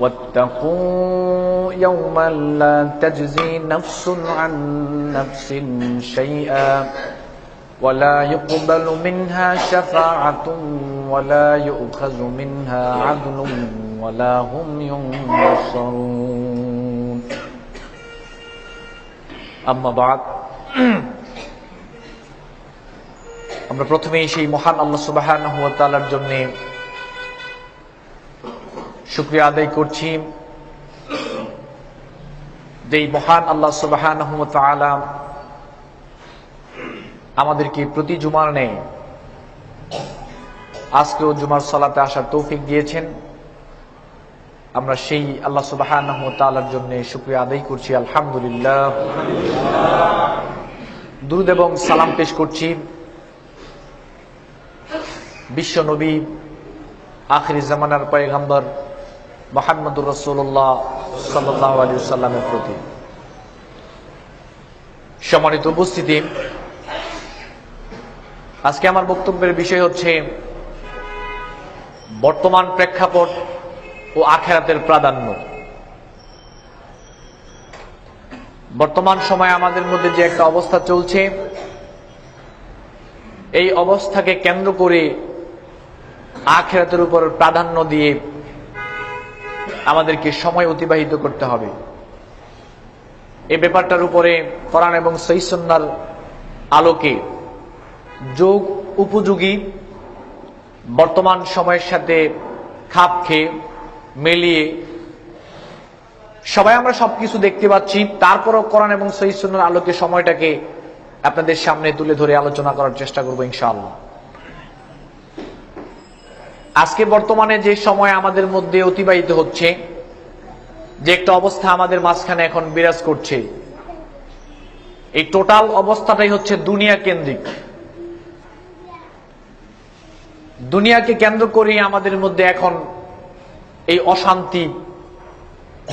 واتقوا يوما لا تجزي نفس عن نفس شيئا ولا يقبل منها شفاعة ولا يؤخذ منها عدل ولا هم ينصرون أما بعد আমরা প্রথমেই সেই মহান আল্লাহ সুবহানাহু ওয়া তাআলার জন্য শুক্রিয়া আদায় করছি। যেই মহান আল্লাহ সুবাহান আমাদেরকে প্রতি জুমার নেই আজকেও জুমার সলাতে আসার তৌফিক দিয়েছেন। আমরা সেই আল্লাহ সুবাহান তালার জন্য শুক্রিয়া আদায় করছি, আলহামদুলিল্লাহ। দুরুদ এবং সালাম পেশ করছি। বিশ্ব নবী, আখরি জামানার পয়গাম্বর মোহাম্মদুর রসুল্লাহ সাল্লাহ আলী সাল্লামের প্রতি। সম্মানিত উপস্থিতি, আজকে আমার বক্তব্যের বিষয় হচ্ছে বর্তমান প্রেক্ষাপট ও আখেরাতের প্রাধান্য। বর্তমান সময়ে আমাদের মধ্যে যে একটা অবস্থা চলছে, এই অবস্থাকে কেন্দ্র করে আখেরাতের উপর প্রাধান্য দিয়ে আমাদেরকে সময় অতিবাহিত করতে হবে। এ ব্যাপারটার উপরে কোরআন এবং সৈসন্নার আলোকে যোগ উপযোগী বর্তমান সময়ের সাথে খাপ খেয়ে মিলিয়ে সবাই আমরা সবকিছু দেখতে পাচ্ছি। তারপরও কোরআন এবং সৈসন্নার আলোকে সময়টাকে আপনাদের সামনে তুলে ধরে আলোচনা করার চেষ্টা করব ইনশাআল্লাহ। আজকে বর্তমানে যে সময় আমাদের মধ্যে অতিবাহিত হচ্ছে, যে একটা অবস্থা আমাদের মাঝখানে এখন বিরাজ করছে, এই টোটাল অবস্থাটাই হচ্ছে দুনিয়া কেন্দ্রিক। দুনিয়াকে কেন্দ্র করে আমাদের মধ্যে এখন এই অশান্তি,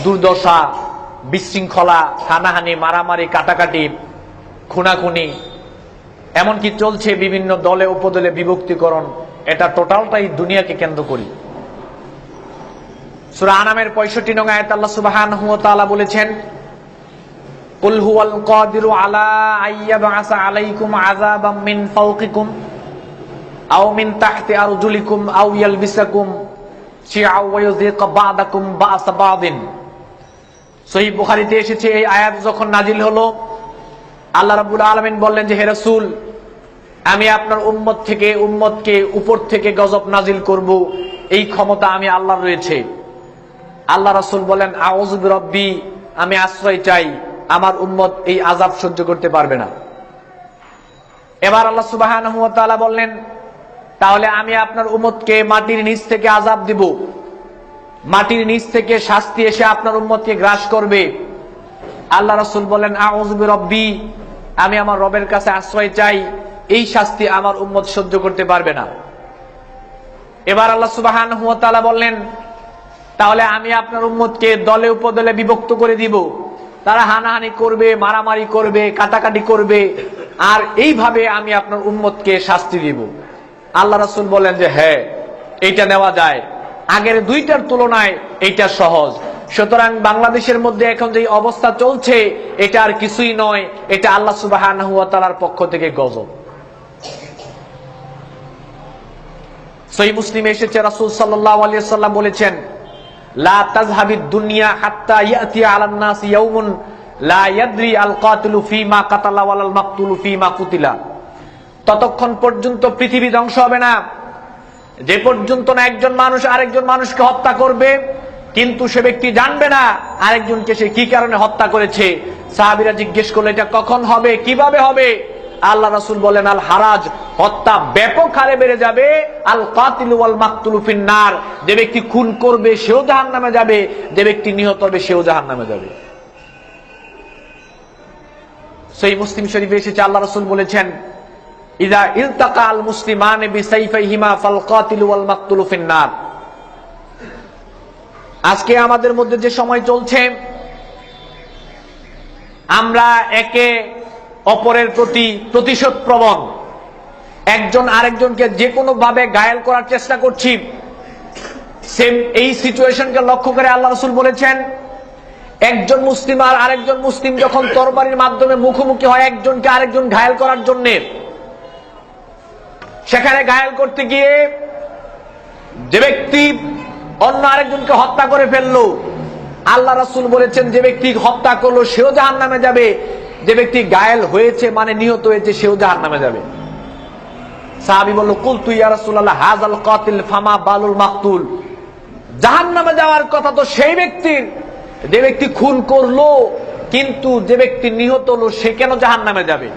দুর্দশা, বিশৃঙ্খলা, হানাহানি, মারামারি, কাটাকাটি, খুনাখুনি, এমনকি চলছে বিভিন্ন দলে, উপদলে বিভক্তিকরণ এটা টোটালটাই দুনিয়াকে কেন্দ্র করি। সুরা আনামের পঁয়ষট্টি নং আল্লাহ সুবাহান বলেছেন, কুল হুয়াল কাদিরু আলা আইয়াবআসা আলাইকুম আযাবাম ফাওকিকুম আও তাহতি আরজুলিকুম আও ইয়ালবিসাকুম শিআ ওয়া ইউযিকা বা'দাকুম বা'সা বা'দিন। সহিহ বুখারীতে এসেছে এই আয়াত যখন নাজিল হলো, আল্লাহ রাব্বুল আলামিন বললেন যে, হে রাসূল আমি আপনার উম্মত থেকে, উম্মতকে উপর থেকে গজব নাজিল করব। এই ক্ষমতা আমি আল্লাহর রয়েছে। আল্লাহ রাসুল বলেন, আউযু বিরব্বি, আমি আশ্রয় চাই। আমার উম্মত এই আজাব সহ্য করতে পারবে না। এবার আল্লাহ তাআলা বললেন, তাহলে আমি আপনার উম্মতকে মাটির নিচ থেকে আজাব দিব। মাটির নিচ থেকে শাস্তি এসে আপনার উম্মতকে গ্রাস করবে। আল্লাহ রসুল বলেন আউজবি রব্বি আমি আমার রবের কাছে আশ্রয় চাই। এই শাস্তি আমার উম্মত সহ্য করতে পারবে না। এবার আল্লাহ সুবাহান বললেন, তাহলে আমি আপনার উম্মতকে দলে উপদলে বিভক্ত করে দিব। তারা হানাহানি করবে, মারামারি করবে, কাটাকাটি করবে, আর এইভাবে আমি আপনার উম্মতকে শাস্তি দিব। আল্লাহ রাসুল বলেন যে হ্যাঁ এইটা নেওয়া যায়। আগের দুইটার তুলনায় এইটা সহজ। সুতরাং বাংলাদেশের মধ্যে এখন যে অবস্থা চলছে, এটা আর কিছুই নয়। এটা আল্লাহ সুবাহ পক্ষ থেকে গজব। সই মুসলিম এসেছে রাসুল সাল্লাম বলেছেন, লা দুনিয়া হাত্তা ইয়াতিয়া আলান নাস ইয়াউমুন লা আল ততক্ষণ পর্যন্ত পৃথিবী ধ্বংস হবে না। যে পর্যন্ত না একজন মানুষ আরেকজন মানুষকে হত্যা করবে, কিন্তু সে ব্যক্তি জানবে না আরেকজনকে সে কি কারণে হত্যা করেছে। সাহাবিরা জিজ্ঞেস করলে, এটা কখন হবে? কীভাবে হবে? আল্লাহ রাসুল বলেন, আল হারাজ, হত্যা ব্যাপক হারে বেড়ে যাবে। আল কাতিল ওয়াল মাকতুল ফিন্নার, যে ব্যক্তি খুন করবে সেও জাহান নামে যাবে, যে ব্যক্তি নিহত হবে সেও জাহান নামে যাবে। সেই মুসলিম শরীফে এসেছে, আল্লাহ রাসুল বলেছেন, ইদা ইলতাকা আল মুসলিমান বিসাইফাইহিমা ফাল কাতিল ওয়াল মাকতুল ফিন্নার। আজকে আমাদের মধ্যে যে সময় চলছে, আমরা একে অপরের প্রতি প্রতিশোধ প্রবণ একজন আরেকজনকে যে কোনো ভাবে ঘায়েল করার চেষ্টা করছি। সেম এই সিচুয়েশনকে লক্ষ্য করে আল্লাহ রসুল বলেছেন, একজন মুসলিম আর আরেকজন মুসলিম যখন তরবারির মাধ্যমে মুখোমুখি হয়, একজনকে আরেকজন ঘায়েল করার জন্য। সেখানে ঘায়েল করতে গিয়ে যে ব্যক্তি অন্য আরেকজনকে হত্যা করে ফেলল, আল্লাহ রাসুল বলেছেন, যে ব্যক্তি হত্যা করল, সেও জাহান নামে যাবে। যে ব্যক্তি গায়েল হয়েছে মানে নিহত হয়েছে, সেও জাহান নামে যাবে। সাহাবি বলল কুল তুই হাজাল কাতিল ফামা বালুল মাকতুল। জাহান নামে যাওয়ার কথা তো সেই ব্যক্তির। যে ব্যক্তি খুন করল, কিন্তু যে ব্যক্তি নিহত হলো, সে কেন জাহান নামে যাবে?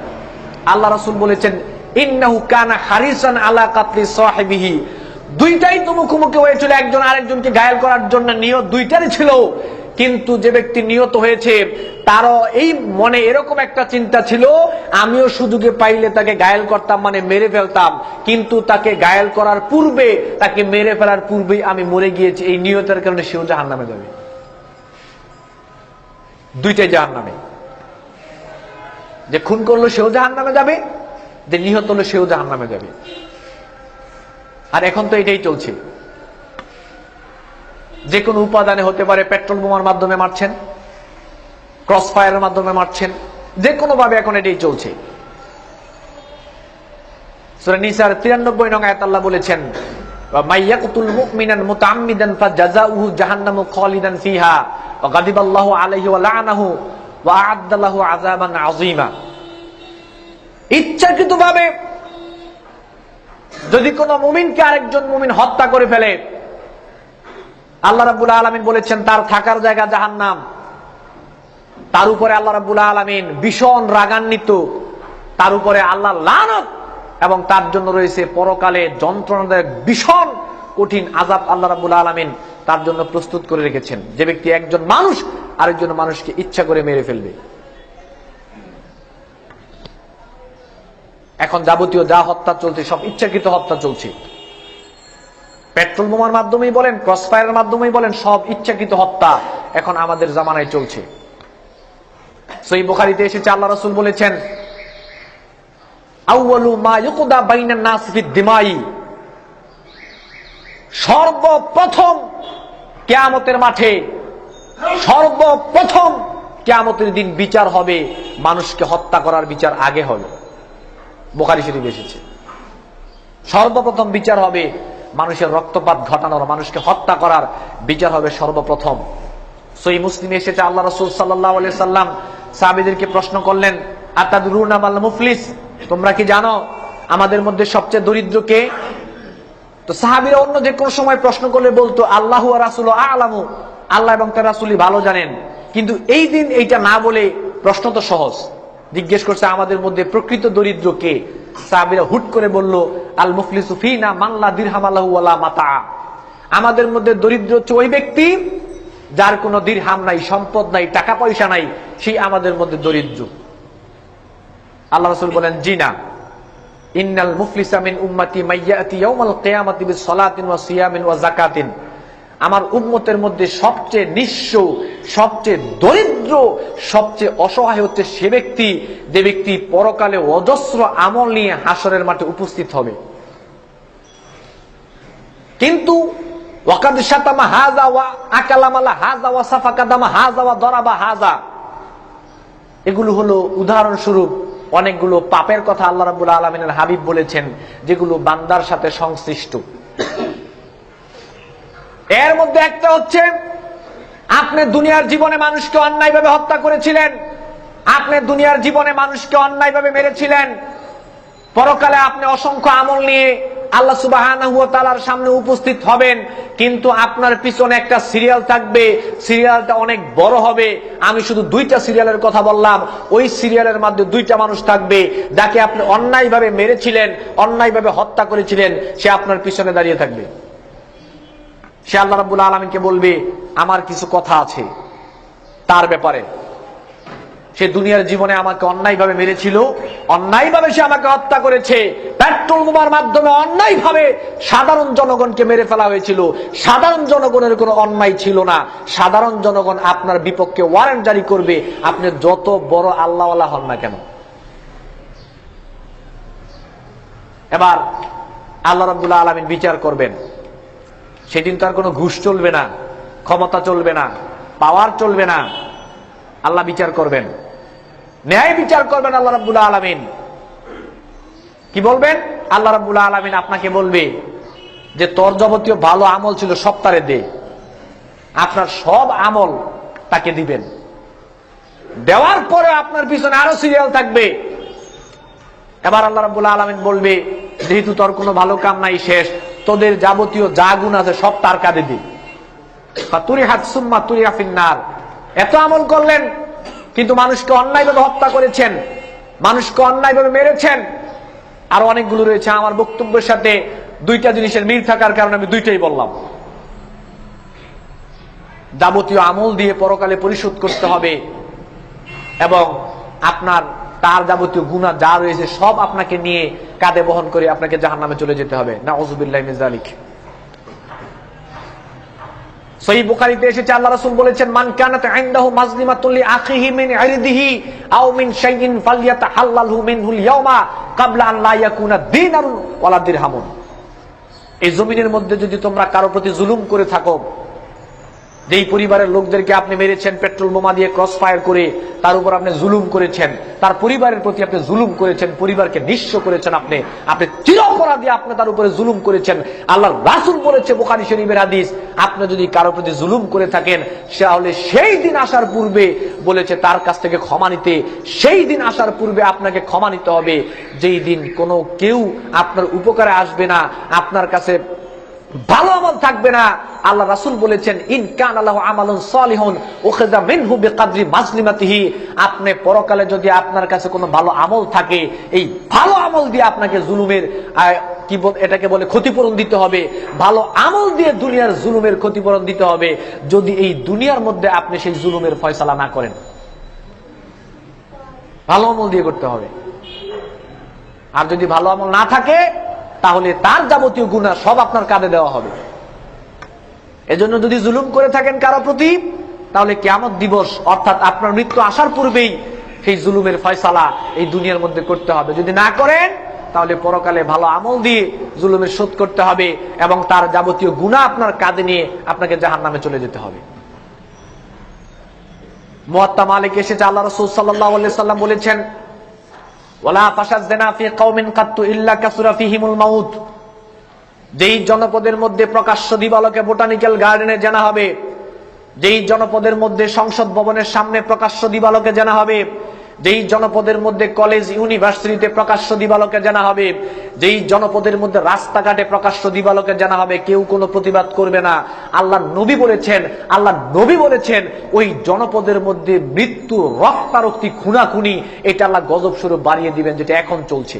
আল্লাহ রাসুল বলেছেন, ইন্নাহু কানা হারিসান আলা কাতলি সাহেবিহি। দুইটাই তো মুখোমুখি হয়েছিল, একজন আরেকজনকে ঘায়াল করার জন্য নিয়ত দুইটারই ছিল। কিন্তু যে ব্যক্তি নিহত হয়েছে, তারও এই মনে এরকম একটা চিন্তা ছিল, আমিও সুযোগে পাইলে তাকে ঘায়াল করতাম মানে মেরে ফেলতাম। কিন্তু তাকে ঘায়াল করার পূর্বে, তাকে মেরে ফেলার পূর্বেই আমি মরে গিয়েছি। এই নিহতের কারণে সেও জাহান নামে যাবে। দুইটাই জাহান নামে যে খুন করল সেও জাহান নামে যাবে, যে নিহত হলো সেও জাহান নামে যাবে। আর এখন তো এটাই চলছে। যে কোনো উপাদানে হতে পারে পেট্রোল বোমার মাধ্যমে মারছেন ক্রস ফায়ারের মাধ্যমে মারছেন, যে কোনো ভাবে এখন এটাই চলছে। আল্লাহ যদি কোন মুমিনকে আরেকজন মুমিন হত্যা করে ফেলে আল্লাহ রাবুল আলমিন বলেছেন, তার থাকার জায়গা জাহান নাম তার উপরে আল্লাহ রাবুল আলমিন ভীষণ রাগান্বিত। তার উপরে আল্লাহ লানত এবং তার জন্য রয়েছে পরকালে যন্ত্রণাদায়ক ভীষণ কঠিন আজাব আল্লাহ রাবুল আলমিন তার জন্য প্রস্তুত করে রেখেছেন। যে ব্যক্তি একজন মানুষ, আরেকজন মানুষকে ইচ্ছা করে মেরে ফেলবে। এখন যাবতীয় যা হত্যা চলছে, সব ইচ্ছাকৃত হত্যা চলছে। পেট্রোল বোমার মাধ্যমেই বলেন ক্রস ফায়ারের মাধ্যমেই বলেন, সব ইচ্ছাকৃত হত্যা এখন আমাদের জামানায় চলছে। সই বোখারিতে এসেছে, আল্লাহ রসুল বলেছেন সর্বপ্রথম কেয়ামতের মাঠে, সর্বপ্রথম কেয়ামতের দিন বিচার হবে, মানুষকে হত্যা করার বিচার আগে হবে। বোখারি শরীফ এসেছে। সর্বপ্রথম বিচার হবে মানুষের রক্তপাত ঘটানোর, মানুষকে হত্যা করার বিচার হবে সর্বপ্রথম। সই মুসলিম এসেছে, আল্লাহ রসুল সাল্লাহ সাল্লাম সাহাবিদেরকে প্রশ্ন করলেন, আতাদুরুনা মাল মুফলিস? তোমরা কি জানো আমাদের মধ্যে সবচেয়ে দরিদ্র কে? তো সাহাবিরা অন্য যে কোনো সময় প্রশ্ন করলে বলতো, আল্লাহ রাসুল আলামু। আল্লাহ এবং তার রাসুলি ভালো জানেন। কিন্তু এই দিন এইটা না বলে প্রশ্ন তো সহজ। জিজ্ঞেস করছে, আমাদের মধ্যে প্রকৃত দরিদ্র কে? সাহাবিরা হুট করে বলল আল মুফলিসু ফিনা মাল্লা দিরহাম আল্লাহু মাতা। আমাদের মধ্যে দরিদ্র হচ্ছে ওই ব্যক্তি যার কোনো দীর্হাম নাই, সম্পদ নাই, টাকা পয়সা নাই সেই আমাদের মধ্যে দরিদ্র। আল্লাহ রসুল বলেন, জি না। ইন্নাল মুফলিসা মিন উম্মতি মাইয়াতি ইয়াউমাল কিয়ামাতি বিসসালাতিন ওয়া সিয়ামিন ওয়া যাকাতিন। আমার উন্মতের মধ্যে সবচেয়ে নিঃস্ব, সবচেয়ে দরিদ্র, সবচেয়ে অসহায় হচ্ছে সে ব্যক্তি, যে ব্যক্তি পরকালে অজস্র আমল নিয়ে হাসরের মাঠে উপস্থিত হবে। কিন্তু ওয়াকাদ শাতামা হাজা ওয়া আকালামালা হাজা ওয়া সাফাকাদামা হাজা ওয়া দরাবা হাজা এগুলো হলো উদাহরণস্বরূপ অনেকগুলো পাপের কথা আল্লাহ রাবুল আলমিনের হাবিব বলেছেন, যেগুলো বান্দার সাথে সংশ্লিষ্ট। এর মধ্যে একটা হচ্ছে, আপনি দুনিয়ার জীবনে মানুষকে অন্যায়ভাবে হত্যা করেছিলেন, আপনি দুনিয়ার জীবনে মানুষকে অন্যায়ভাবে মেরেছিলেন, পরকালে আপনি অসংখ্য আমল নিয়ে আল্লাহ সুবাহ সামনে উপস্থিত হবেন, কিন্তু আপনার পিছনে একটা সিরিয়াল থাকবে, সিরিয়ালটা অনেক বড় হবে, আমি শুধু দুইটা সিরিয়ালের কথা বললাম, ওই সিরিয়ালের মধ্যে দুইটা মানুষ থাকবে, যাকে আপনি অন্যায়ভাবে মেরেছিলেন, অন্যায়ভাবে হত্যা করেছিলেন, সে আপনার পিছনে দাঁড়িয়ে থাকবে। সে আল্লাহ রাবুল আলমীকে বলবে, আমার কিছু কথা আছে। তার ব্যাপারে। সে দুনিয়ার জীবনে আমাকে অন্যায়ভাবে মেরেছিল, অন্যায়ভাবে সে আমাকে হত্যা করেছে। পেট্রোল বোমার মাধ্যমে অন্যায়ভাবে সাধারণ জনগণকে মেরে ফেলা হয়েছিল। সাধারণ জনগণের কোনো অন্যায় ছিল না। সাধারণ জনগণ আপনার বিপক্ষে ওয়ারেন্ট জারি করবে। আপনি যত বড় আল্লাহওয়ালা হন না কেন? এবার আল্লাহ রাবুল্লাহ আলমিন বিচার করবেন। সেদিন তার কোনো ঘুষ চলবে না, ক্ষমতা চলবে না পাওয়ার চলবে না। আল্লাহ বিচার করবেন। ন্যায় বিচার করবেন আল্লাহ রাবুল্লাহ আলমিন। কি বলবেন? আল্লাহ রাবুল্লাহ আলমিন আপনাকে বলবে যে, তোর যাবতীয় ভালো আমল ছিল সপ্তাহে দে। আপনার সব আমল তাকে দিবেন। দেওয়ার পরে আপনার পিছনে আরও সিরিয়াল থাকবে। এবার আল্লাহ রাবুল্লাহ আলমিন বলবে, যেহেতু তোর কোনো ভালো কাম নাই শেষ তোদের যাবতীয় যা গুণ আছে সব তার কাঁধে দি তুরি হাত সুম্মা এত আমল করলেন, কিন্তু মানুষকে অন্যায় অন্যায়ভাবে হত্যা করেছেন, মানুষকে অন্যায় অন্যায়ভাবে মেরেছেন। আর অনেকগুলো রয়েছে আমার বক্তব্যের সাথে দুইটা জিনিসের মিল থাকার কারণে আমি দুইটাই বললাম। যাবতীয় আমল দিয়ে পরকালে পরিশোধ করতে হবে এবং আপনার তার যাবতীয় গুণা যা রয়েছে সব আপনাকে নিয়ে কাঁধে বহন করে আপনাকে জাহান নামে চলে যেতে হবে। না ওজুবিল্লাহ মিজালিক আল্লাহ বলেছেন, মান আন এই জমিনের মধ্যে যদি তোমরা কারও প্রতি জুলুম করে থাকো যেই পরিবারের লোকদেরকে আপনি মেরেছেন, পেট্রোল বোমা দিয়ে ক্রস ফায়ার করে তার উপর আপনি জুলুম করেছেন, তার পরিবারের প্রতি আপনি জুলুম করেছেন, পরিবারকে নিঃস্ব করেছেন আপনি আপনি চিরপরাধী আপনি তার উপরে জুলুম করেছেন। আল্লাহ রাসুল বলেছে বোখারি শরীফের হাদিস, আপনি যদি কারও প্রতি জুলুম করে থাকেন, তাহলে সেই দিন আসার পূর্বে বলেছে তার কাছ থেকে ক্ষমা নিতে, সেই দিন আসার পূর্বে আপনাকে ক্ষমা নিতে হবে। যেই দিন কোনো কেউ আপনার উপকারে আসবে না, আপনার কাছে ভালো আমল থাকবে না। আল্লাহ রাসুল বলেছেন, ইন কান আল্লাহ আমালুন সালিহুন, উখিযা মিনহু বিকাদরি মাজলিমাতিহি। আপনি পরকালে যদি আপনার কাছে কোনো ভালো আমল থাকে, এই ভালো আমল দিয়ে আপনাকে জুলুমের কি এটাকে বলে ক্ষতিপূরণ দিতে হবে। ভালো আমল দিয়ে দুনিয়ার জুলুমের ক্ষতিপূরণ দিতে হবে। যদি এই দুনিয়ার মধ্যে আপনি সেই জুলুমের ফয়সালা না করেন, ভালো আমল দিয়ে করতে হবে। আর যদি ভালো আমল না থাকে তাহলে তার যাবতীয় গুণা সব আপনার কাঁধে দেওয়া হবে। এজন্য যদি জুলুম করে থাকেন কারও প্রতি, তাহলে কেমন দিবস, অর্থাৎ আপনার মৃত্যু আসার পূর্বেই সেই জুলুমের ফয়সালা এই দুনিয়ার মধ্যে করতে হবে। যদি না করেন, তাহলে পরকালে ভালো আমল দিয়ে জুলুমের শোধ করতে হবে এবং তার যাবতীয় গুণা আপনার কাঁধে নিয়ে আপনাকে জাহান নামে চলে যেতে হবে। মোয়াত্তা মালিক এসেছে, আল্লাহ রসুল সাল্লাহ সাল্লাম বলেছেন ওলা ফাসাদ জেনা ফি কওমিন কাত্তু ইল্লা কাসুরা ফিহিমুল মাউত। যেই জনপদের মধ্যে প্রকাশ্য দিবালকে বোটানিক্যাল গার্ডেনে জানা হবে, যেই জনপদের মধ্যে সংসদ ভবনের সামনে প্রকাশ্য দিবালকে জানা হবে যেই জনপদের মধ্যে কলেজ, ইউনিভার্সিটিতে প্রকাশ্য দিবালকে জানা হবে, যেই জনপদের মধ্যে রাস্তাঘাটে প্রকাশ্য দিবালকে জানা হবে, কেউ কোনো প্রতিবাদ করবে না। আল্লাহ নবী বলেছেন, আল্লাহ নবী বলেছেন, ওই জনপদের মধ্যে মৃত্যু, রক্তারক্তি, খুনাখুনি, এটা আল্লাহ গজব স্বরূপ বাড়িয়ে দিবেন, যেটা এখন চলছে।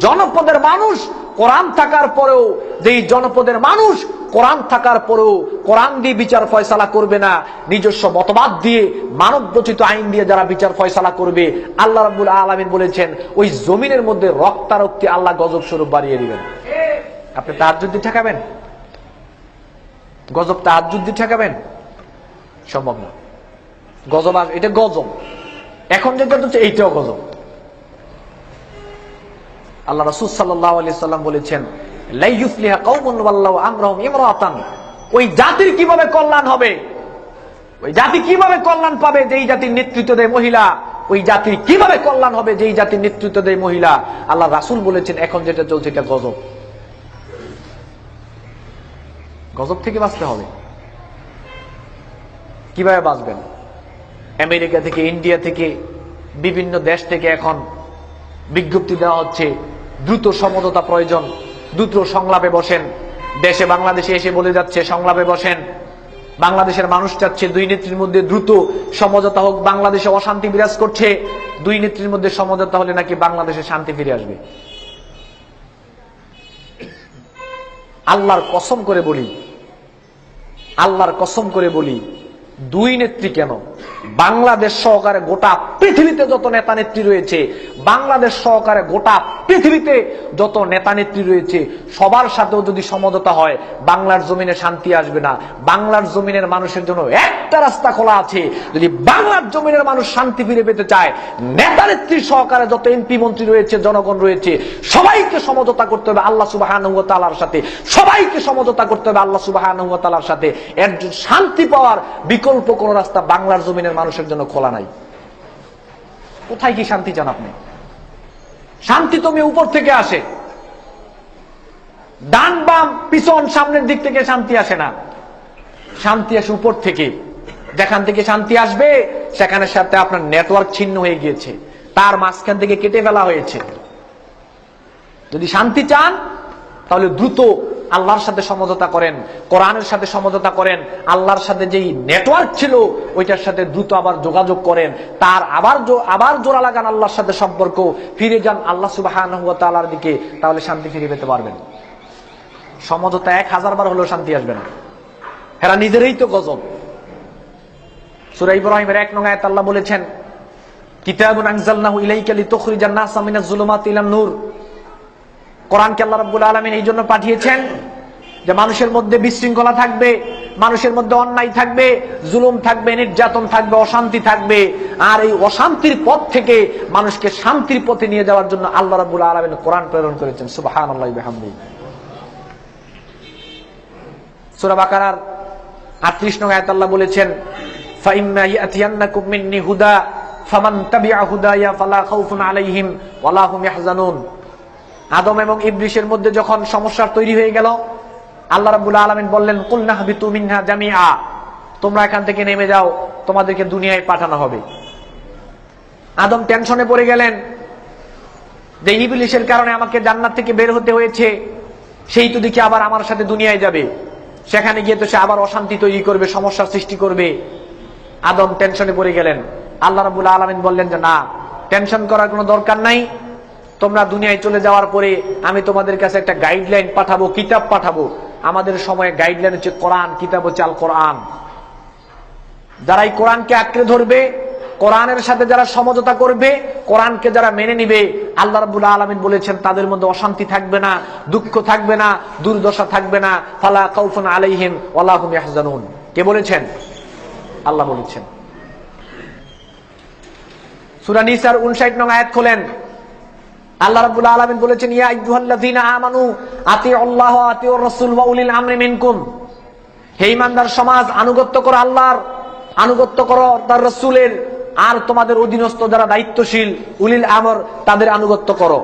জনপদের মানুষ কোরআন থাকার পরেও, যেই জনপদের মানুষ কোরআন থাকার পরেও কোরআন দিয়ে বিচার ফয়সালা করবে না। নিজস্ব মতবাদ দিয়ে মানব রচিত আইন দিয়ে যারা বিচার ফয়সালা করবে, আল্লাহ রাব্বুল আলামিন বলেছেন, ওই জমিনের মধ্যে রক্তারক্তি আল্লাহ গজব স্বরূপ বাড়িয়ে দিবেন। আপনি তাহাজ্জুদ দিয়ে ঠেকাবেন? গজব তাহাজ্জুদ দিয়ে ঠেকাবেন? সম্ভব না। গজব আস- এটা গজব। এখন যেটা হচ্ছে এইটাও গজব। আল্লাহ রাসূল সাল্লাল্লাহু আলাইহি সাল্লাম বলেছেন লা ইউফলিহা কওমুন ওয়াল্লাহু আমরাহুম ইমরাতান। ওই জাতির কীভাবে কল্যাণ হবে? ওই জাতি কীভাবে কল্যাণ পাবে যেই জাতির নেতৃত্ব দেয় মহিলা? ওই জাতির কীভাবে কল্যাণ হবে যেই জাতির নেতৃত্ব দেয় মহিলা? আল্লাহ রাসূল বলেছেন, এখন যেটা চলছে এটা গজব। গজব থেকে বাঁচতে হবে। কীভাবে বাঁচবেন? আমেরিকা থেকে, ইন্ডিয়া থেকে, বিভিন্ন দেশ থেকে এখন বিজ্ঞপ্তি দেওয়া হচ্ছে, দ্রুত সমঝোতা প্রয়োজন। দ্রুত সংলাপে বসেন। দেশে বাংলাদেশে এসে বলে যাচ্ছে, সংলাপে বসেন। বাংলাদেশের মানুষ চাচ্ছে দুই নেত্রীর মধ্যে দ্রুত সমঝোতা হোক, বাংলাদেশে অশান্তি বিরাজ করছে। দুই নেত্রীর মধ্যে সমঝোতা হলে নাকি বাংলাদেশে শান্তি ফিরে আসবে। আল্লাহর কসম করে বলি, আল্লাহর কসম করে বলি দুই নেত্রী কেন? বাংলাদেশ সহকারে গোটা পৃথিবীতে যত নেতা নেত্রী রয়েছে, বাংলাদেশ সহকারে গোটা পৃথিবীতে যত নেতা নেত্রী রয়েছে, সবার সাথেও যদি সমঝোতা হয়, বাংলার জমিনে শান্তি আসবে না। বাংলার জমিনের মানুষের জন্য একটা রাস্তা খোলা আছে। যদি বাংলার জমিনের মানুষ শান্তি ফিরে পেতে চায়, নেতা নেত্রী সহকারে যত এমপি মন্ত্রী রয়েছে, জনগণ রয়েছে, সবাইকে সমঝোতা করতে হবে আল্লাহ সুবাহ সাথে। সবাইকে সমঝোতা করতে হবে আল্লাহ সুবাহ সাথে। এর জন্য শান্তি পাওয়ার বিকল্প কোন রাস্তা বাংলার জমিনের মানুষের জন্য খোলা নাই। কোথায় কি শান্তি চান আপনি? শান্তি তুমি উপর থেকে আসে। ডান বাম পিছন সামনের দিক থেকে শান্তি আসে না। শান্তি আসে উপর থেকে। যেখান থেকে শান্তি আসবে, সেখানের সাথে আপনার নেটওয়ার্ক ছিন্ন হয়ে গিয়েছে। তার মাঝখান থেকে কেটে ফেলা হয়েছে। যদি শান্তি চান, তাহলে দ্রুত আল্লাহর সাথে সমঝোতা করেন, কোরআনের সাথে সমঝোতা করেন, আল্লাহর সাথে যেই নেটওয়ার্ক ছিল, ওইটার সাথে দ্রুত আবার যোগাযোগ করেন, তার আবার আবার জোড়া লাগান আল্লাহর সাথে সম্পর্ক, ফিরে যান আল্লাহ সুবাহান তালার দিকে, তাহলে শান্তি ফিরে পেতে পারবেন। সমঝোতা এক হাজার বার হলেও শান্তি আসবে না। এরা নিজেরই তো গজব। সুরা ইব্রাহিমের এক নং আল্লাহ বলেছেন, কিতাবুন আনজালনাহু ইলাইকা লিতুখরিজান নাসা জুলুমাতি ইলান নূর। কোরআনকে আল্লাহ রাব্বুল আলামিন এই জন্য পাঠিয়েছেন যে মানুষের মধ্যে বিশৃঙ্খলা থাকবে, মানুষের মধ্যে অন্যায় থাকবে, জুলুম থাকবে, নির্যাতন থাকবে, অশান্তি থাকবে। আর এই অশান্তির পথ থেকে মানুষকে শান্তির পথে নিয়ে যাওয়ার জন্য আল্লাহ রাব্বুল আলামিন কোরআন প্রেরণ করেছেন। সুবহানাল্লাহি বিহামদিহি সূরা বাকারার 38 নং আল্লাহ বলেছেন হুদা, ফামান তাবিআ হুদায়া ফালা খাউফুন আলাইহিম ওয়ালা হুম আদম এবং ইবলিশের মধ্যে যখন সমস্যার তৈরি হয়ে গেল, আল্লাহ রাব্বুল আলামিন বললেন, কুল নাহবিতু মিনহা জামিআ। তোমরা এখান থেকে নেমে যাও, তোমাদেরকে দুনিয়ায় পাঠানো হবে। আদম টেনশনে পড়ে গেলেন যে ইবলিশের কারণে আমাকে জান্নাত থেকে বের হতে হয়েছে, সেই তো দেখি আবার আমার সাথে দুনিয়ায় যাবে। সেখানে গিয়ে তো সে আবার অশান্তি তৈরি করবে, সমস্যার সৃষ্টি করবে। আদম টেনশনে পড়ে গেলেন। আল্লাহ রাবুল আলমিন বললেন যে, না, টেনশন করার কোনো দরকার নাই। তোমরা দুনিয়ায় চলে যাওয়ার পরে আমি তোমাদের কাছে একটা গাইডলাইন পাঠাবো, কিতাব পাঠাবো। আমাদের সময়ে গাইডলাইন হচ্ছে কোরআন, কিতাব হচ্ছে আল কোরআন যারা এই কোরআনকে আঁকড়ে ধরবে, কোরআনের সাথে যারা সমঝোতা করবে, কোরআনকে যারা মেনে নিবে, আল্লাহ রাব্বুল আলামিন বলেছেন, তাদের মধ্যে অশান্তি থাকবে না, দুঃখ থাকবে না, দুর্দশা থাকবে না। ফালা কাউফুন আলাইহিম ওয়ালা হুম ইয়াহজানুন। কে বলেছেন? আল্লাহ বলেছেন। সূরা নিসার 59 নং আয়াত খোলেন। আল্লাহ রাব্বুল আলামিন বলেছেন, ইয়া সমাজ, আনুগত্য করো আল্লাহর, আনুগত্য করো তার আর তোমাদের অধীনস্থ যারা দায়িত্বশীল, উলিল আমর, তাদের আনুগত্য করো।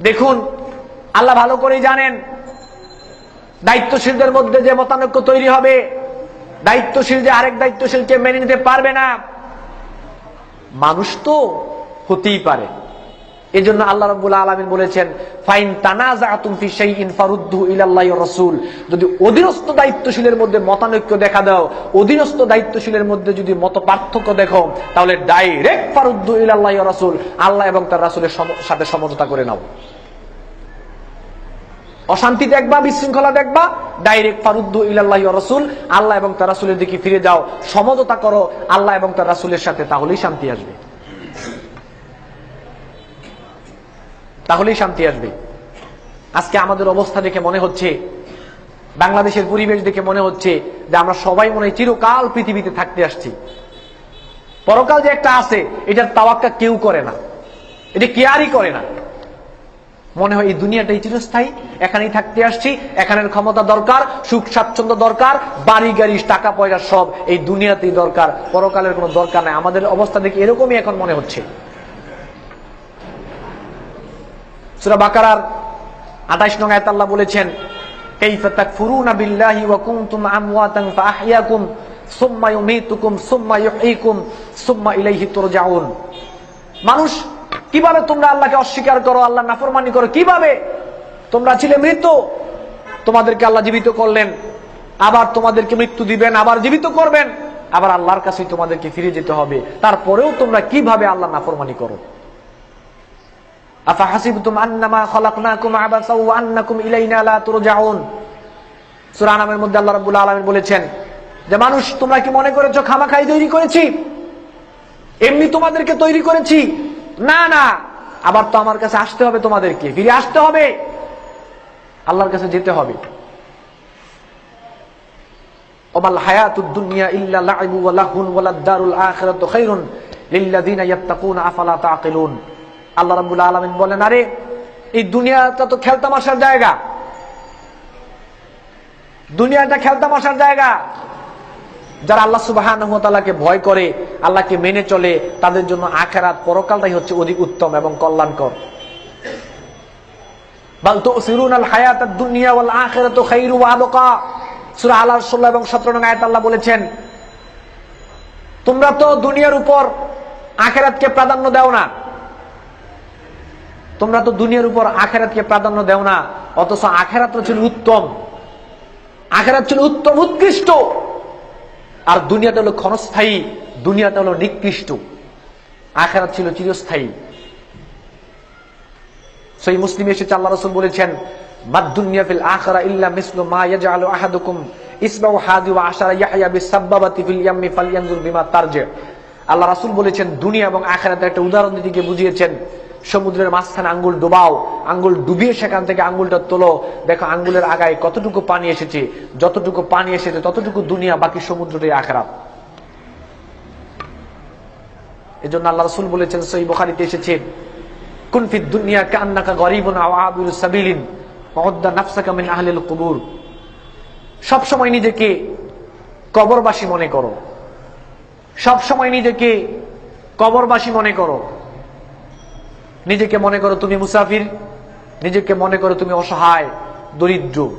দেখুন, আল্লাহ ভালো করেই জানেন, দায়িত্বশীলদের মধ্যে যে মতানৈক্য তৈরি হবে, দায়িত্বশীল যে আরেক দায়িত্বশীলকে মেনে নিতে পারবে না, মানুষ তো হতেই পারে। এই জন্য আল্লাহ রব্বুল আলমিন বলেছেন, ফাইন যদি অধীনস্থ দায়িত্বশীলের মধ্যে মতানৈক্য দেখা দাও, অধীনস্থ দায়িত্বশীলের মধ্যে যদি মত পার্থক্য দেখো, তাহলে ডাইরেক্ট ফারুদ্দু ইলাল্লাহি রাসূল, আল্লাহ এবং তার রাসূলের সাথে সমঝোতা করে নাও। অশান্তি দেখবা, বিশৃঙ্খলা দেখবা, ডাইরেক্ট ফারুদ্দু ইলাল্লাহি রাসূল, আল্লাহ এবং তার রাসূলের দিকে ফিরে যাও, সমঝোতা করো, আল্লাহ এবং তার রাসুলের সাথে, তাহলেই শান্তি আসবে। তাহলেই শান্তি আসবে। আজকে আমাদের অবস্থা দেখে মনে হচ্ছে, বাংলাদেশের পরিবেশ দেখে মনে হচ্ছে যে আমরা সবাই মনে চিরকাল পৃথিবীতে থাকতে আসছি। পরকাল যে একটা আছে, এটার তাওয়াক্কা কেউ করে না। এটা কেয়ারই করে না। মনে হয় এই দুনিয়াটাই চিরস্থায়ী, এখানেই থাকতে আসছি, এখানের ক্ষমতা দরকার, সুখ স্বাচ্ছন্দ্য দরকার, বাড়ি, গাড়ি, টাকা, পয়সা সব এই দুনিয়াতেই দরকার। পরকালের কোনো দরকার নাই। আমাদের অবস্থা দেখে এরকমই এখন মনে হচ্ছে। সুরা বাকারার আঠাইশ নং আয়াত আল্লাহ বলেছেন كيف تكفرون بالله وكنتم امواتا فاحياكم ثم يميتكم ثم يحييكم ثم اليه ترجعون মানুষ কিভাবে তোমরা আল্লাহকে অস্বীকার করো আল্লাহ নাফরমানি করো কিভাবে তোমরা ছিলে মৃত তোমাদেরকে আল্লাহ জীবিত করলেন আবার তোমাদেরকে মৃত্যু দিবেন আবার জীবিত করবেন আবার আল্লাহর কাছেই তোমাদেরকে ফিরে যেতে হবে তারপরেও তোমরা কিভাবে আল্লাহ নাফরমানি করো আন্নামা খলাকনাকুম আবাসা ওয়া আন্নাকুম ইলাইনা লা তুরজাউন। সূরা মধ্যে আল্লাহ রাব্বুল আলামিন বলেছেন যে, মানুষ, তোমরা কি মনে করেছ খামাখাই তৈরি করেছি? এমনি তোমাদেরকে তৈরি করেছি? না না। আবার তো আমার কাছে আসতে হবে তোমাদেরকে। ফিরে আসতে হবে। আল্লাহর কাছে যেতে হবে। ওমাল হায়াতুদ দুনিয়া ইল্লা লাইবু ওয়া লাহুন ওয়া লাদ-দারুল আখিরাতু খায়রুন লিল্লাযিনা ইয়াত্তাকুনা আফালা তাকিলুন আল্লাহ রাব্বুল আলামিন বলেন, আরে, এই দুনিয়াটা তো খেলতামাশার জায়গা। দুনিয়াটা খেলতামাশার জায়গা। যারা আল্লাহ সুবহানাহু ওয়া ভয় করে, আল্লাহকে মেনে চলে, তাদের জন্য আখেরাত পরকালটাই হচ্ছে অধিক উত্তম এবং কল্যাণকর। বাল তুসিরুনাল হায়াতাদ দুনিয়া ওয়াল আখিরাতু খায়রু ওয়া আবকা। সূরা আল 16 এবং 17 নং আয়াত আল্লাহ বলেছেন, তোমরা তো দুনিয়ার উপর আখেরাতকে প্রাধান্য দাও না। তোমরা তো দুনিয়ার উপর আখেরাতকে প্রাধান্য দেও না, অথচ আখেরাত ছিল উত্তম। আখেরাত ছিল উত্তম, উৎকৃষ্ট। আর দুনিয়াটা হলো ক্ষণস্থায়ী দুনিয়াটা হলো নিকৃষ্ট। আখেরাত ছিল চিরস্থায়ী। সেই মুসলিম এসেছে, আল্লাহ রসুল বলেছেন আল্লাহ রাসূল বলেছেন, দুনিয়া এবং আখিরাতের একটা উদাহরণ দিতে বুঝিয়েছেন সমুদ্রের মাঝখানে আঙ্গুল ডুবাও, আঙ্গুল ডুবিয়ে সেখান থেকে আঙ্গুলটা তোলো। দেখো, আঙ্গুলের আগায় কতটুকু পানি এসেছে, যতটুকু পানি এসেছে, ততটুকু দুনিয়া, বাকি সমুদ্রটাই আখরাত। এজন্য আল্লাহ রাসূল বলেছেন সহি বুখারীতে এসেছেন কুন ফিদ দুনিয়া কান্নাকা আবিরুস সাবিলিন কুবুর। সব সময় নিজেকে কবরবাসী মনে করো। সব সময় নিজেকে কবরবাসী মনে করো। নিজেকে মনে করো তুমি মুসাফির, নিজেকে মনে করো তুমি অসহায়, দরিদ্র।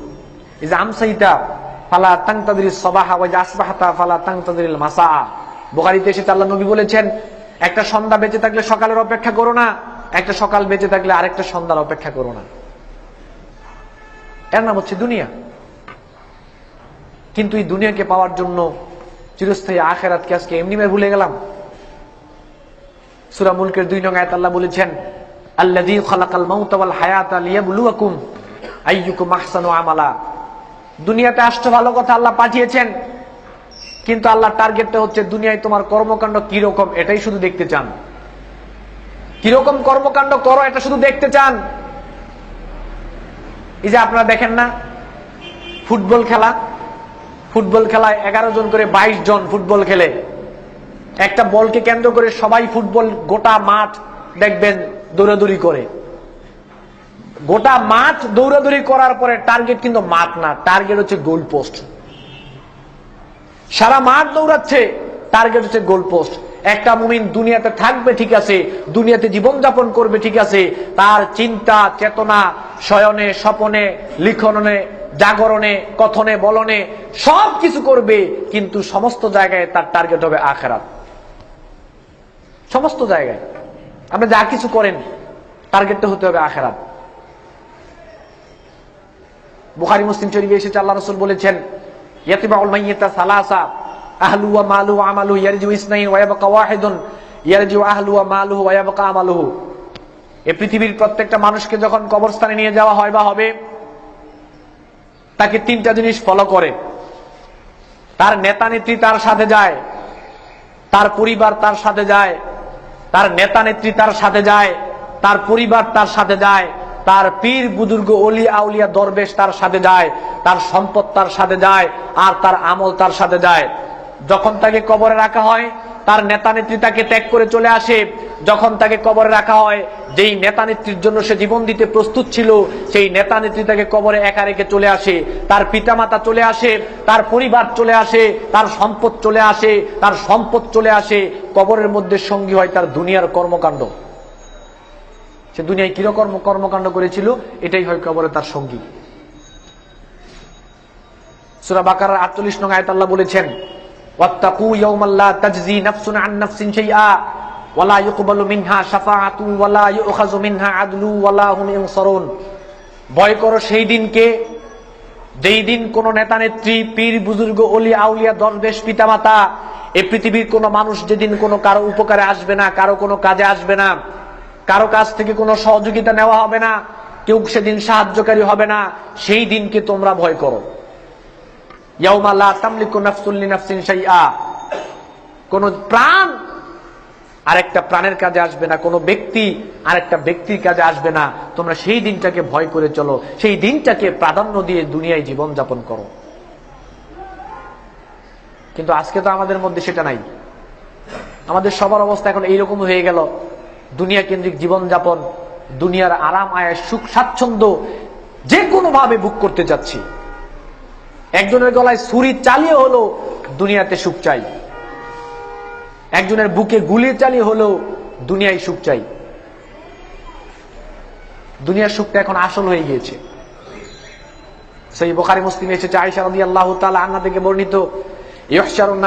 এই যে আমসাইতা, ফালা তাংতাদির সবাহা ওই যে আসবাহাতা ফালা তাংতাদির মাসা বোকারিতে এসে আল্লাহ নবী বলেছেন, একটা সন্ধ্যা বেঁচে থাকলে সকালের অপেক্ষা করো না, একটা সকাল বেঁচে থাকলে আরেকটা সন্ধ্যার অপেক্ষা করো না। এর নাম হচ্ছে দুনিয়া। কিন্তু এই দুনিয়াকে পাওয়ার জন্য চিরস্থায়ী আখেরাতকে আজকে এমনি ভুলে গেলাম। সূরা মুলকের দুই নং আয়াত আল্লাহ বলেছেন, আল্লাযী খালাকাল মাউতা ওয়াল হায়াতা লিয়াবলুয়াকুম আইয়ুকুম আহসানু আমালা। দুনিয়াতে আসতে ভালো কথা আল্লাহ পাঠিয়েছেন, কিন্তু আল্লাহ টার্গেটটা হচ্ছে দুনিয়ায় তোমার কর্মকাণ্ড কি রকম এটাই শুধু দেখতে চান। কীরকম কর্মকাণ্ড করো, এটা শুধু দেখতে চান। এই যে আপনারা দেখেন না, ফুটবল খেলা, ফুটবল খেলায় এগারো জন করে বাইশ জন ফুটবল খেলে। একটা বলকে কেন্দ্র করে সবাই ফুটবল গোটা মাঠ দেখবেন দৌড়াদৌড়ি করে। গোটা মাঠ দৌড়াদৌড়ি করার পরে টার্গেট কিন্তু মাঠ না, টার্গেট হচ্ছে গোল পোস্ট। সারা মাঠ দৌড়াচ্ছে, টার্গেট হচ্ছে গোল পোস্ট। একটা মুমিন দুনিয়াতে থাকবে, ঠিক আছে, দুনিয়াতে জীবনযাপন করবে, ঠিক আছে, তার চিন্তা, চেতনা, শয়নে, স্বপনে লিখননে জাগরণে, কথনে, বলনে সব কিছু করবে, কিন্তু সমস্ত জায়গায় তার টার্গেট হবে আখেরাত। সমস্ত জায়গায়। আপনি যা কিছু করেন টার্গেটটা হতে হবে আখেরাত। বুখারি, মুসলিম শরীফে এসেছে, আল্লাহ রসুল বলেছেন সালাসা ওয়া পৃথিবীর প্রত্যেকটা মানুষকে যখন কবরস্থানে নিয়ে যাওয়া হয় বা হবে, তাকে তিনটা জিনিস ফলো করে। তার নেতা নেত্রী তার সাথে যায়, তার পরিবার তার সাথে যায় তার নেতা নেত্রী তার সাথে যায়, তার পরিবার তার সাথে যায়, তার পীর বুজুর্গ অলি আউলিয়া দরবেশ তার সাথে যায়, তার সম্পদ তার সাথে যায়, আর তার আমল তার সাথে যায়। যখন তাকে কবরে রাখা হয়, তার নেতা নেত্রী তাকে ত্যাগ করে চলে আসে। যখন তাকে কবরে রাখা হয়, যেই নেতা নেত্রীর জন্য সে জীবন দিতে প্রস্তুত ছিল, সেই নেতা নেত্রী তাকে কবরে একা রেখে চলে আসে। তার পিতামাতা চলে আসে, তার পরিবার চলে আসে, তার সম্পদ চলে আসে, তার সম্পদ চলে আসে। কবরের মধ্যে সঙ্গী হয় তার দুনিয়ার কর্মকাণ্ড। সে দুনিয়ায় কীরকম কর্মকাণ্ড করেছিল? এটাই হয় কবরে তার সঙ্গী। সুরা বাকার আটচল্লিশ নং আয়ত আল্লাহ বলেছেন ওয়াত্তাকু ইয়াউমাল্লা তাজজি নাফসুন আন নাফসিন শাইআ ওয়ালা ইউকবালু মিনহা শাফাআতু ওয়ালা ইউখাযু মিনহা আদলু ওয়ালা হুম ইনসারুন ভয় করো সেই দিনকে, যেই দিন কোন নেতা নেত্রী, পীর, বুজুর্গ, অলি, আউলিয়া, দরবেশ, পিতামাতা এই পৃথিবীর কোন মানুষ যেদিন কোনো কারও উপকারে আসবে না, কারও কোনো কাজে আসবে না, কারও কাছ থেকে কোনো সহযোগিতা নেওয়া হবে না, কেউ সেদিন সাহায্যকারী হবে না, সেই দিনকে তোমরা ভয় করো। ইয়াউমা লা তামলিকু নাফসুল লিনাফসিন শাইআ। কোন প্রাণ আরেকটা প্রাণের কাজে আসবে না, কোনো ব্যক্তি আরেকটা ব্যক্তির কাজে আসবে না। তোমরা সেই দিনটাকে ভয় করে চলো, সেই দিনটাকে প্রাধান্য দিয়ে দুনিয়ায় জীবন যাপন করো। কিন্তু আজকে তো আমাদের মধ্যে সেটা নাই। আমাদের সবার অবস্থা এখন এইরকম হয়ে গেল। দুনিয়া কেন্দ্রিক জীবনযাপন, দুনিয়ার আরাম আয় সুখ, স্বাচ্ছন্দ্য যে কোনো ভাবে বুক করতে যাচ্ছি। একজনের গলায় ছুরি চালিয়ে হলো দুনিয়াতে সুখ চাই। একজনের বুকে গুলি চালিয়ে হলেও দুনিয়ায় সুখ চাই। দুনিয়ার সুখটা এখন আসল হয়ে গিয়েছে। সেই বোখারি মুসলিম এসেছে আয়সা রাদি আল্লাহ আন্না থেকে বর্ণিত ইহশারুন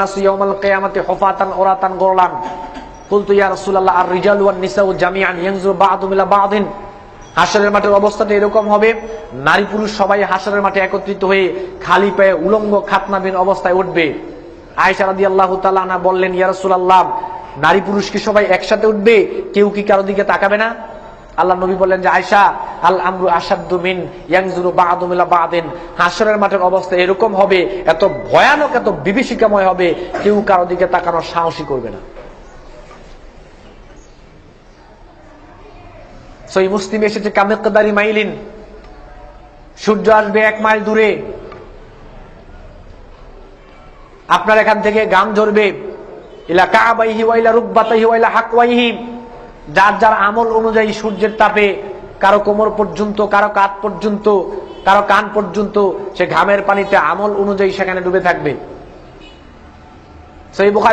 হাসরের মাঠের অবস্থাটা এরকম হবে। নারী পুরুষ সবাই হাসরের মাঠে একত্রিত হয়ে খালি পায়ে উলঙ্গ খাতনাবিন অবস্থায় উঠবে। আয়েশা রাদিয়াল্লাহু তাআলা আনা বললেন, ইয়া রাসূলুল্লাহ, নারী পুরুষ কি সবাই একসাথে উঠবে? কেউ কি কারও দিকে তাকাবে না? আল্লাহ নবী বললেন যে আয়সা আল আমরু আসাদ্দু মিন ইয়াংজুরু হাসরের মাঠের অবস্থা এরকম হবে, এত ভয়ানক, এত বিভীষিকাময় হবে, কেউ কারও দিকে তাকানোর সাহসী করবে না। সই মুসলিম এসেছে কামেকদারি মাইলিন। সূর্য আসবে এক মাইল দূরে। আপনার এখান থেকে ওয়াইলা হাকওয়াইহি। যার যার আমল অনুযায়ী সূর্যের তাপে কারও কোমর পর্যন্ত, কারও কাত পর্যন্ত, কারও কান পর্যন্ত সে ঘামের পানিতে আমল অনুযায়ী সেখানে ডুবে থাকবে। সেই